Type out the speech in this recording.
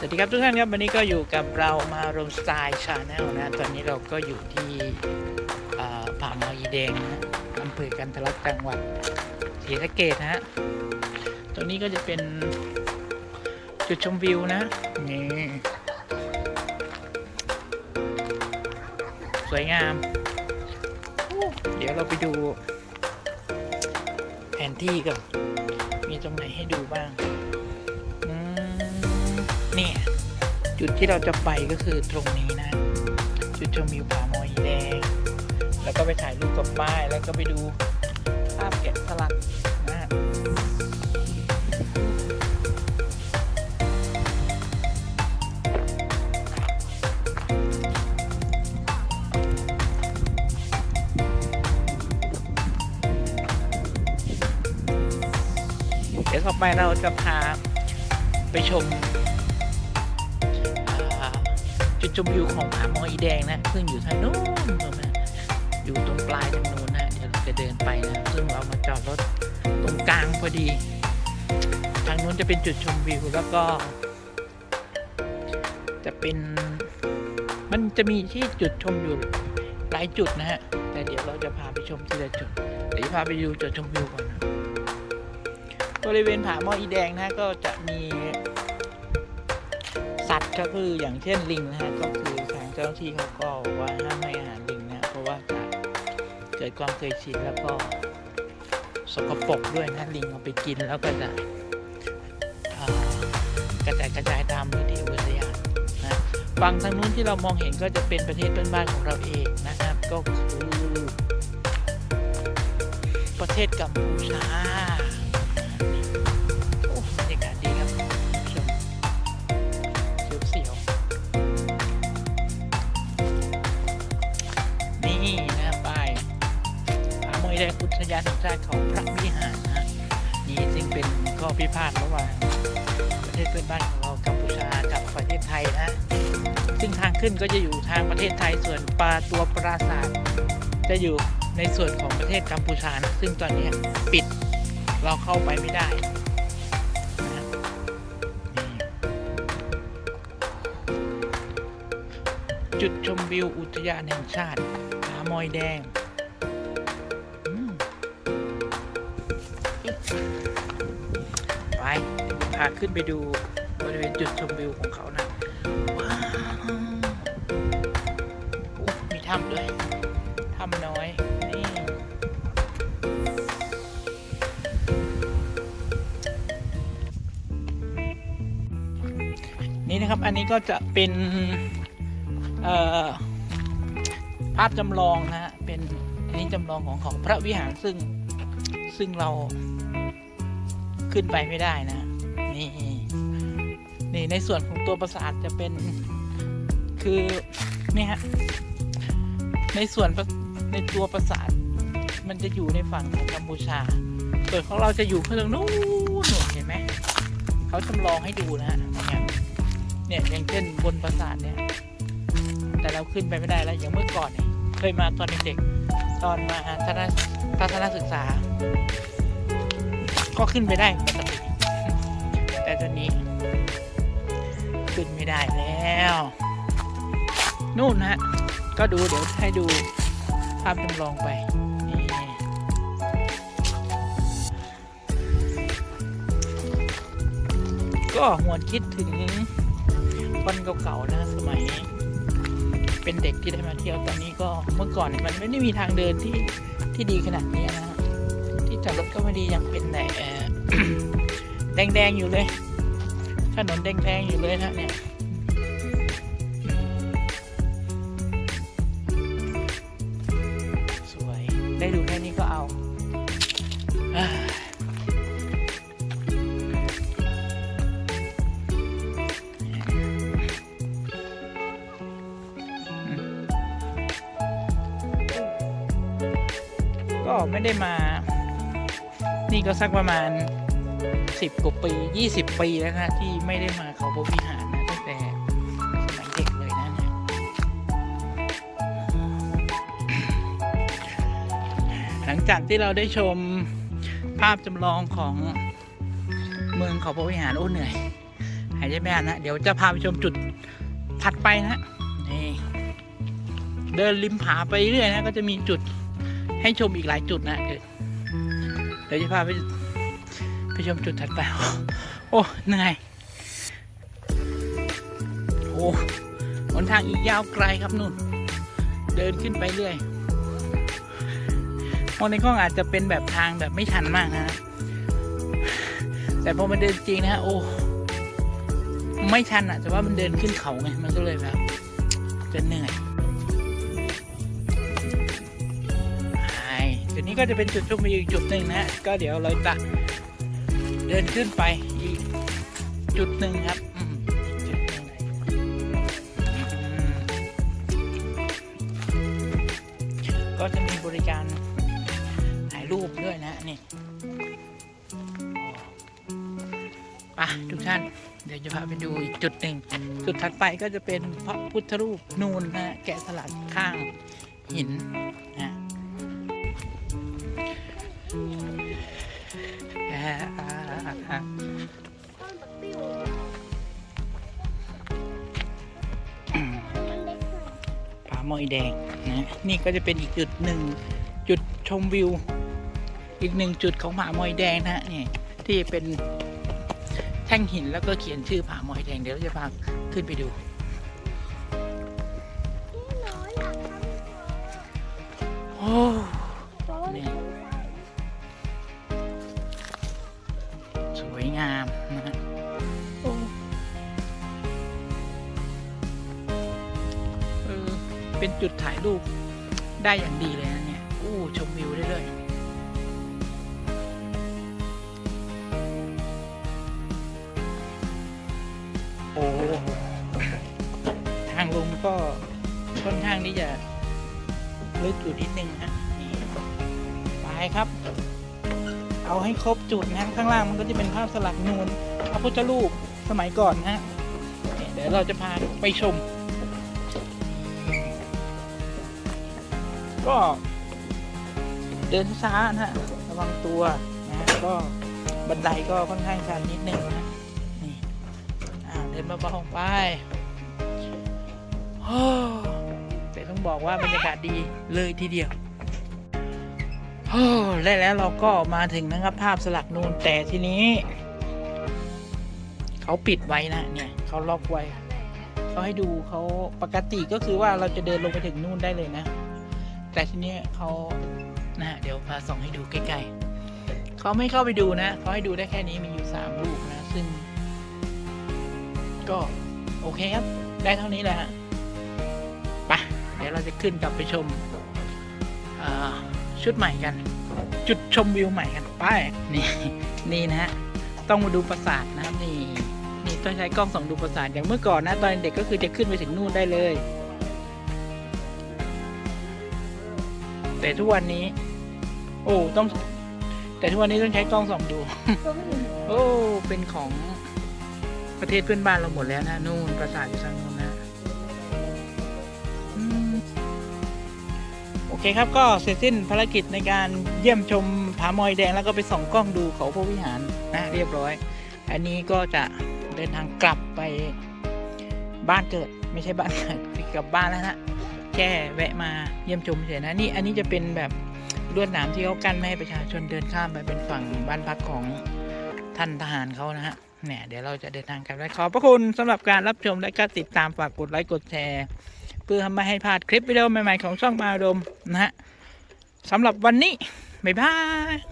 สวัสดีครับทุกท่านครับวันนี้ก็อยู่กับเรามารมสไตล์ชาแนลนะตอนนี้เราก็อยู่ที่อ่าผาหมออีแดงนะอำเภอกันทะลักจังหวัดศรีสะเกดนะฮะตรงนี้ก็จะเป็นจุดชมวิวนะนี่สวยงาม เดี๋ยวเราไปดูแผนที่กันมีตรงไหนให้ดูบ้าง เนี่ยจุดที่เราจะไปก็คือตรงนี้นะ จุดชมวิวผาหมอยแดง แล้วก็ไปถ่ายรูปกับป้าย แล้วก็ไปดูภาพแกะสลักนะฮะเดี๋ยวต่อไปเราจะพาไปชม จุดชมวิวของผาหมออีแดงนะซึ่งอยู่ทางโน้นตรงนั้นอยู่ตรงปลายทางโน้นนะเดี๋ยวเราจะเดินไปนะซึ่งเรามาจอดรถตรงกลางพอดี ทางนู้นจะเป็นจุดชมวิวแล้วก็ จะเป็น มันจะมีที่จุดชมอยู่หลายจุดนะฮะแต่เดี๋ยวเราจะพาไปชมทีละจุดเดี๋ยวพาไปดูจุดชมวิวก่อนนะบริเวณผาหม้ออีแดงนะก็จะมี สัตว์ก็คืออย่างเช่นลิงนะฮะก็คือทางเจ้าหน้าที่เขาก็บอกว่าห้ามให้อาหารลิงนะเพราะว่าจะเกิดความเคยชินแล้วก็สกปรกด้วยนะลิงเอาไปกินแล้วก็จะกระจายกระจายตามพื้นที่อุทยานนะฝั่งทางนู้นที่เรามองเห็นก็จะเป็นประเทศเพื่อนบ้านของเราเองนะครับ ก็คือ ประเทศกัมพูชา อุทยานแห่งชาติของพระวิหารนะนี่ซึ่งเป็นข้อพิพาทระหว่างประเทศเพื่อนบ้านของเรากัมพูชากับประเทศไทยนะซึ่งทางขึ้นก็จะอยู่ทางประเทศไทยส่วนปลาตัวปราสาทจะอยู่ในส่วนของประเทศกัมพูชานะซึ่งตอนนี้ปิดเราเข้าไปไม่ได้จุดชมวิวอุทยานแห่งชาติผามอยแดง พาขึ้นไปดูบริเวณจุดชมวิวของเขานะว้าวมีถ้ำด้วยถ้ำน้อย นี่ นี่นะครับ อันนี้ก็จะเป็นภาพจำลองนะฮะ เป็นอันนี้จำลองของของพระวิหารซึ่งซึ่งเราขึ้นไปไม่ได้นะ นี่นี่ในส่วนของตัวปราสาทจะเป็นคือนี่ฮะในส่วนในตัวปราสาท มันจะอยู่ในฝั่งของกัมพูชาส่วนของเราจะอยู่ข้างนู้นนู่นเห็นไหมเขาจำลองให้ดูนะฮะเนี่ยเนี่ยอย่างเช่นบนปราสาทเนี่ย แต่เราขึ้นไปไม่ได้แล้วอย่างเมื่อก่อนเนี่ยเคยมาตอนเด็กๆตอนมาทัศนศนศึกษา ก็ขึ้นไปได้ปกติแต่ ตอนนี้ ขึ้นไม่ได้แล้ว นู่นนะฮะ ก็ดูเดี๋ยวให้ดูภาพจำลองไปนี่ก็หวนคิดถึงคนเก่าๆนะสมัย เป็นเด็กที่ได้มาเที่ยวตอนนี้ก็เมื่อก่อนมันไม่ได้มีทางเดินที่ที่ดีขนาดนี้นะฮะที่จอดรถก็ไม่ดียังเป็นแต่แดงๆอยู่เลย ถนนแดงๆอยู่เลยนะเนี่ยสวยได้ดูแค่นี้ก็เอาก็ไม่ได้มา นี่ก็สักประมาณ สิบกว่าปียี่สิบปีแล้วนะที่ไม่ได้มาเขาพระวิหารนะตั้งแต่สมัยเด็กเลยนะเนี่ยหลังจากที่เราได้ชมภาพจำลองของเมืองเขาพระวิหารโอ้เหนื่อยหายใจไม่ทันนะ เดี๋ยวจะพาไปชมจุดถัดไปนะนี่เดินริมผาไปเรื่อยนะ ก็จะมีจุดให้ชมอีกหลายจุดนะเดี๋ยวจะพาไป ไปชมจุดถัดไป โอ้เหนื่อยโอ้หนทางอีกยาวไกลครับนุ่น เดินขึ้นไปเรื่อยมองในกล้องอาจจะเป็นแบบทางแบบไม่ชันมากนะ แต่พอมันเดินจริงนะฮะโอ้ไม่ชันอะแต่ว่ามันเดินขึ้นเขาไงมันก็เลยแบบจะเหนื่อยไปจุดนี้ก็จะเป็นจุดชมวิวอีกจุดหนึ่งนะ ก็เดี๋ยวเราจะ เดินขึ้นไปอีกจุดหนึ่งครับก็จะมีบริการถ่ายรูปด้วยนะนี่ไปทุกท่าน เดี๋ยวจะพาไปดูอีกจุดหนึ่ง จุดถัดไปก็จะเป็นพระพุทธรูปนูนนะฮะแกะสลักข้างหินนะ หมอยแดงนะนี่ก็จะเป็นอีกจุดหนึ่งจุดชมวิว อีกหนึ่งจุดของผาหมอยแดงนะฮะนี่ที่เป็นแท่งหินแล้วก็เขียนชื่อผาหมอยแดงเดี๋ยวจะพาขึ้นไปดู จุดถ่ายรูปได้อย่างดีเลยนะเนี่ยอู้ชมวิวได้เลยโอ้ทางลงก็ค่อนข้างที่จะลึกอยู่นิดนึงฮะนี่ไปครับ เอาให้ครบจุดนะข้างล่างมันก็จะเป็นภาพสลักนูนพระพุทธรูปสมัยก่อนนะฮะเดี๋ยวเราจะพาไปชม ก็ เดินช้านะฮะระวังตัวนะฮะก็บันไดก็ค่อนข้างชันนิดนึงนะนี่อ่าเดินมาเบาๆไปโอ้แต่ต้องบอกว่าบรรยากาศดีเลยทีเดียวโอ้และแล้วเราก็มาถึงนะครับภาพสลักนูนแต่ทีนี้ เขาปิดไว้นะเนี่ยเขาล็อกไว้เขาให้ดูเขาปกติก็คือว่าเราจะเดินลงไปถึงนู่นได้เลยนะ แต่ทีนี้เขานะเดี๋ยวพาส่องให้ดูใกล้ๆเขาไม่เข้าไปดูนะเขาให้ดูได้แค่นี้มีอยู่สามลูกนะ ซึ่ง ก็โอเคครับ ได้เท่านี้แหละฮะไปเดี๋ยวเราจะขึ้นกลับไปชมชุดใหม่กัน จุดชมวิวใหม่กันไปนี่นี่นะฮะต้องมาดูปราสาทนะครับนี่นี่ต้องใช้กล้องส่องดูปราสาทอย่างเมื่อก่อนนะตอนเด็กก็คือจะขึ้นไปถึงนู่นได้เลย แต่ทุกวันนี้ โอ้ต้อง แต่ทุกวันนี้ต้องใช้กล้องส่องดู โอ้เป็นของประเทศเพื่อนบ้านเราหมดแล้วนะนู่นปราสาทอยู่ทางนู้นนะโอเคครับก็เสร็จสิ้นภารกิจในการเยี่ยมชมผามอยแดงแล้วก็ไปส่องกล้องดูเขาพระวิหารนะเรียบร้อย อันนี้ก็จะเดินทางกลับไปบ้านเกิด ไม่ใช่บ้านเกิดกลับบ้านแล้วนะ แค่แวะมาเยี่ยมชมเฉยนะนี่อันนี้จะเป็นแบบลวดหนามที่เขากั้นไม่ให้ประชาชนเดินข้ามไปเป็นฝั่งบ้านพักของท่านทหารเขานะฮะเนี่ยเดี๋ยวเราจะเดินทางกันแล้วขอบพระคุณสำหรับการรับชมและก็ติดตามฝากกดไลค์กดแชร์ เพื่อไม่ให้พลาดคลิปวิดีโอใหม่ๆของช่องมาดมนะฮะสำหรับวันนี้บ๊ายบาย